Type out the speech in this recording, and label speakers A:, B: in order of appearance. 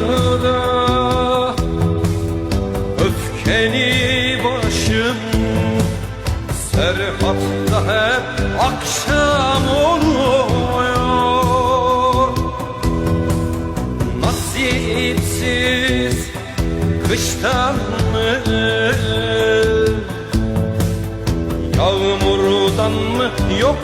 A: yollarda Öfkeni başım Serhatta hep akşam oluyor. Nasipsiz kıştan mı? Yağmurdan mı? Yok